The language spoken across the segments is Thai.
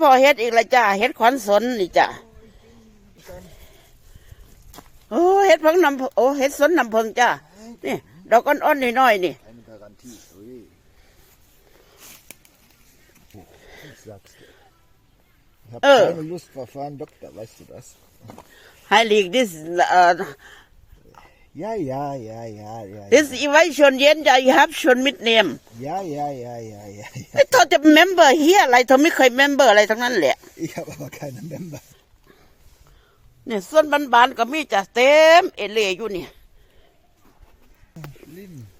พ่อเฮ็ดอีกละจ้าเฮ็ดขวัญสนนี่จ้าโอ้เฮ็ดเพิ่งนำโอ้เฮ็ดสนนำเพิงจ้านี่ดอกอ่อนๆน้อยๆนี่ Eine Garantie. Ui. Oh, ich sag's dir. Ich habe Äh. keine Lust verfahren, Doktor, weißt du das? ให้ห ลีก this เอ่อ Ja, ja, ja, ja, ja. this อีไว้ชวนเย็นจ้า you have ชวนมิดเนม Ja, ja, ja, ja, ja, ja. ไอ้ทอจะ member เฮียอะไรทอไม่เคย member อะไรทั้งนั้นแหละ Ich habe aber keine Member. เนี่ยส่วนบานๆก็มีจ้ะเต็มเอเล่อยู่นี่ Schlimm. เ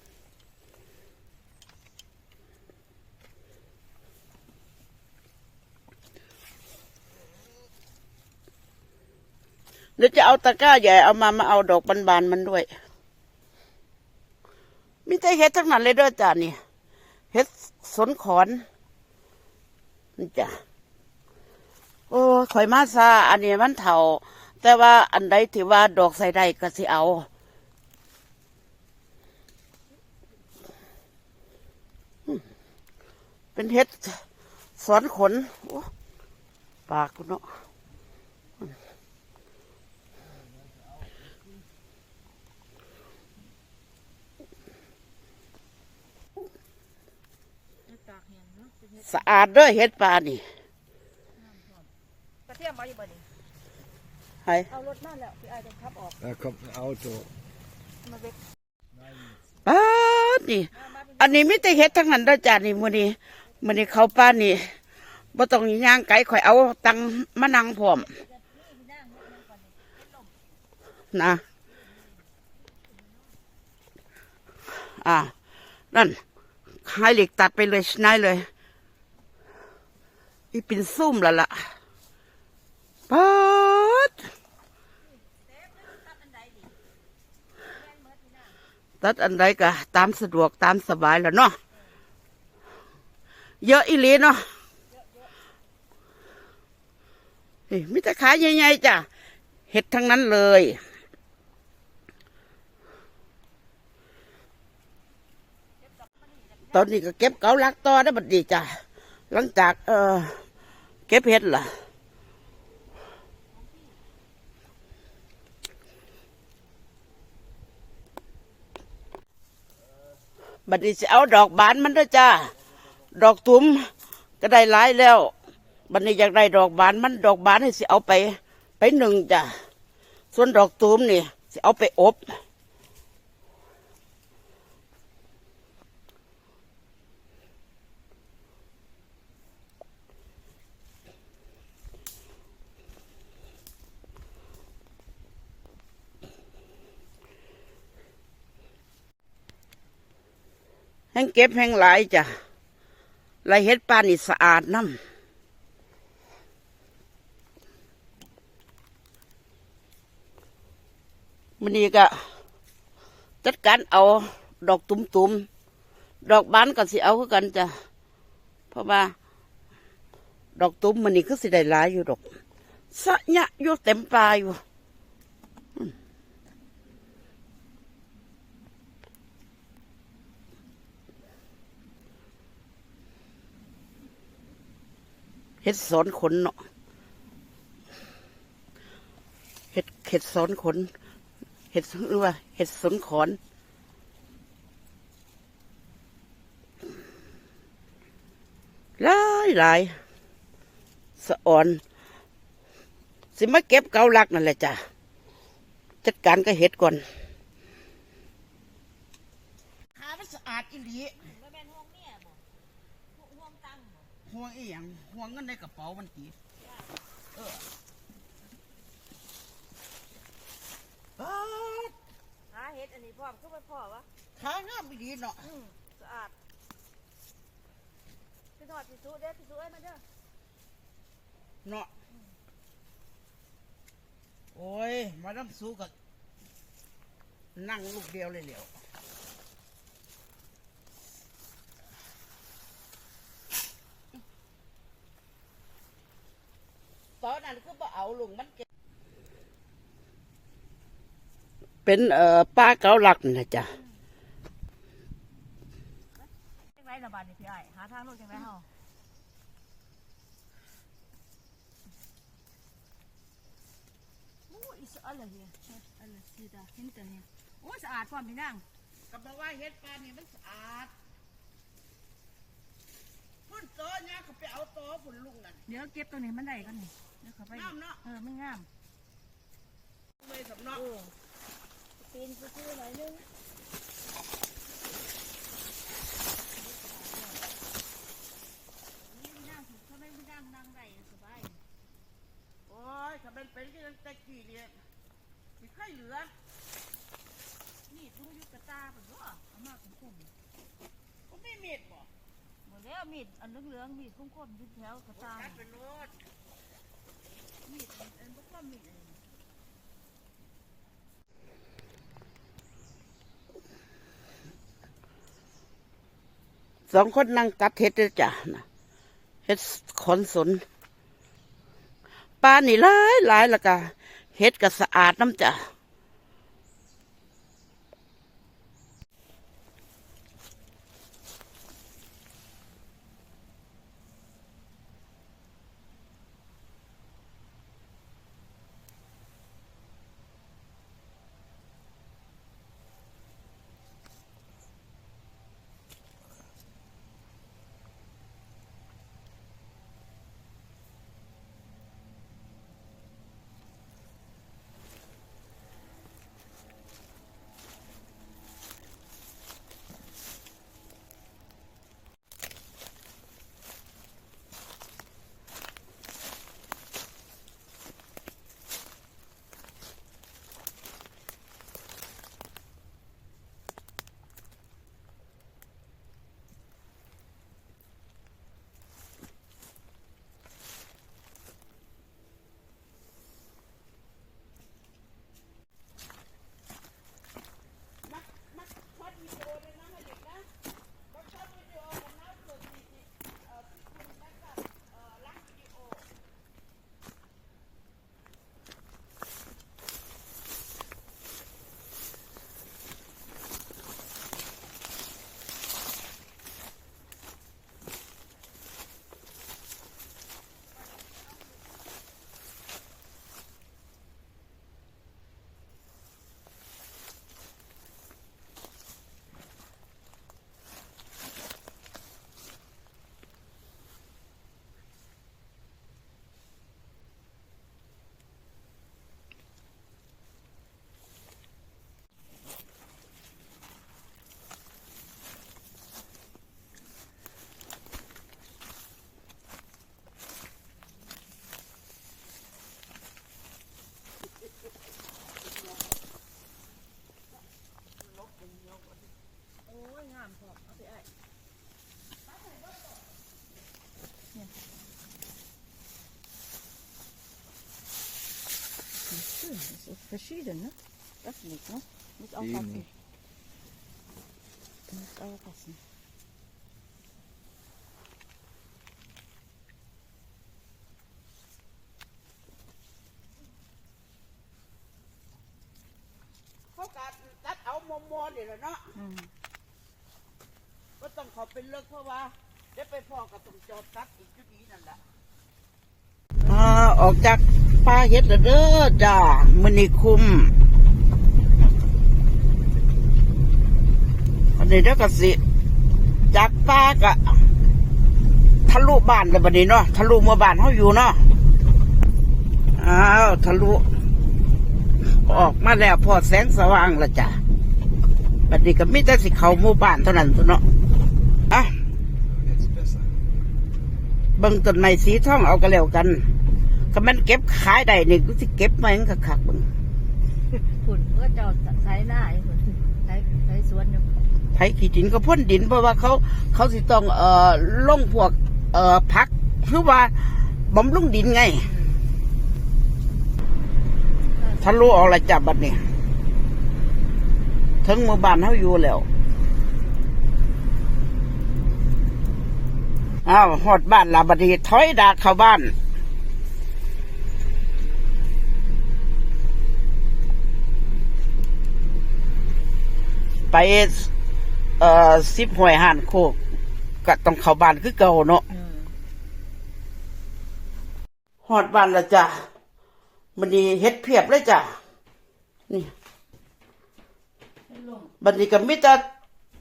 ดี๋ยวจะเอาตะกร้าใหญ่เอามามาเอาดอกบานๆมันด้วย มีแต่เฮ็ดทั้งนั้นเลยด้วยจ้านี่เฮ็ดสนขอนนี่จ้ะโอ้ข่อยมาซาอันนี้มันเถาแต่ว่าอันใดที่ว่าดอกใส่ได้ก็สิเอาเป็นเฮ็ดสอนขนโอ้ปากกูเนาะากแห้งเนาะเป็นเฮ็ดสะอาดเด้วยเฮ็ดปลานี่กระเทียมบ่อยู่บ่นี่ให้เอารถมาแล้วพี่ไอ้ต้องขับออก Da kommt ein Auto. มาเวกปลานี่ อันนี้ไม่แต่เฮ็ดทั้งนั้นเด้อจ้านี่มื้อนี้มื้อนี้เขาป้านี่บ่ต้องย่างไกลข่อยเอาตังมานั่งพร้อมนะอ่านั่น ให้เหล็กตัดไปเลยชนายเลยอีปินซุ่มแล้วล่ะป๊าดตัดอันใดก็ตามสะดวกตามสบายแล้วเนาะเยอะอีหลีเนาะนี่มิตรขายใหญ่ๆจ้ะเห็ดทั้งนั้นเลย ตอนนี้ก็เก็บเกาลักต่อได้บัดดีจ้ะหลังจาก เออเก็บเห็ดล่ะบัดนี้จะเอาดอกบานมันด้วยจ้าดอกตุ้มก็ได้หลายแล้ว บัดนี้อยากได้ดอกบานมันดอกบานให้สิเอาไป ไปหนึ่งจ้ะส่วนดอกตุ้มนี่สิเอาไปอบ งเก็บแห้งหลายจ้ะไรเฮ็ดปลานี่สะอาดน้ำมันนี้ก็จัดการเอาดอกตุ่มๆดอกบานก็สิเอาคือกันจ้ะเพราะว่า ดอกตุ้มมันนี่ก็สิได้หลายอยู่ดอกสะยะอยู่เต็มปลาอยู่ เห็ดสอนขนเนาะเห็ดเห็ดสอนขน เห็ดหรือว่า เห็ดสนขอนหลายหลายสะอ่อน สิมาเก็บเกาลักนั่นแหละจ้ะ จัดการก็เห็ดก่อนขามันสะอาดอีหลีบ่แม่นห่วงเมียบ่ห่วงตังค์บ่ ห่วงอีหยังห่วงเงินในกระเป๋ามันตีเออป๊าดหาเฮ็ดอันนี้พร้อมคือบ่พอวะขางามอีหลีเนาะอืมสะอาดพี่ทอดพี่สุเด้อพี่สุเอ้ยมาเด้อเนาะโอ้ยมาน้ำสู้กับนั่งลูกเดียวเลยเหลียว ลงมันเป็นเอ่อป้าเกาหลักนะจ๊ะจังไรระบาดีพี่ไอหาทางลูกจังไรเฮาโอ้ยสะอาดเลยอะไรสีดาเห็นแต่เนี่ยโอ้ยสะอาดความพี่นั่งก็บอกว่าเฮ็ดปลาเนี่ยมันสะอาด พุ่นโตเนี่ยเขาไปเอาโตพุ่นลุงนั่น เดี๋ยวเก็บตัวนี้มันได้กันนี่เดี๋ยวเขาไปงามเนาะ เออมันงามเลยสำเนาะเออปีนไปซื้อหน่อยนึงนี่พี่นางเขาไม่พี่นางนั่งได้สบายโอ้ยถ้าเป็นเป็นก็ยังแต่กี้เนี่ยมีใครเหลือ นี่ทุกยุคกระตาแบบว่าเอามาคุ้มก็ไม่มีดบ่ๆ หมดแล้วมีดอันเหลืองๆมีดคมๆยึดแถวกระตาตัดเป็นโลดมีดอันอันบ่ก็มีดอันนี้สองคนนั่งตัดเฮ็ดเด้อจ้ะนะเฮ็ดขนสนปลานี่หลายหลายแล้วก็เฮ็ดก็สะอาดน้ำจ้ะ verschieden, ne? Das nicht, ne? Muss aufpassen. nicht. Muss aufpassen. เขากัดตัดเอามอมอนี่แหละเนาะ Mhm. ก็ต้องเขาเป็นเลิกเพราะว่าเดี๋ยวไปพ่อก็ต้องจอดตัดอีกจุดนี้นั่นแหละ ออกจากป่าเฮ็ดเด้อจ้ามือนีคุมอันนี้เด้อกสิ จากป่าก็ทะลุบ้านแล้วบัดนี้เนาะทะลุหมู่บ้านเฮาอยู่เนาะอ้าวทะลุออกมาแล้วพอแสงสว่างล้วจ้ะบัดนี้ก็มีแต่สิเขาหมู่บ้านเท่านั้นตัวเนาะอะเบิ่งต้นไม้สีทองเอาก็แล้วกัน ก็มันเก็บขายได้นี่กูสิเก็บมาจังคักๆเบิ่งฝุ่นเพื่อเจ้าใช้หน้าไอ้ฝุ่นใช้ใช้สวนอยู่ไผขี้ดินก็พ่นดินเพราะว่าเขาเขาสิต้องเอ่อลงพวก เอ่อพักคือว่าบำรุงดินไงทะลุออกละจับบัดนี้ถึงหมู่บ้านเฮาอยู่แล้วอ้าวหอดบ้านลาบัดนีถอยดากเข้าบ้าน ไปเอ่อสิบหวยห่านโคกก็ต้องเข้าบ้านคือเก่าเนาะอืมหอดบ้านและจ้ะมันนี้เฮ็ดเพียบเลยจ้ะอนี่บัดนี้ก็มีแต่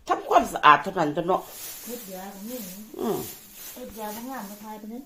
ทำความสะอาดเท่านั้นจ้ะเนาะเฮ็ดยาของนี่อืมเฮ็ดยาบางงานมาทายไปนั้น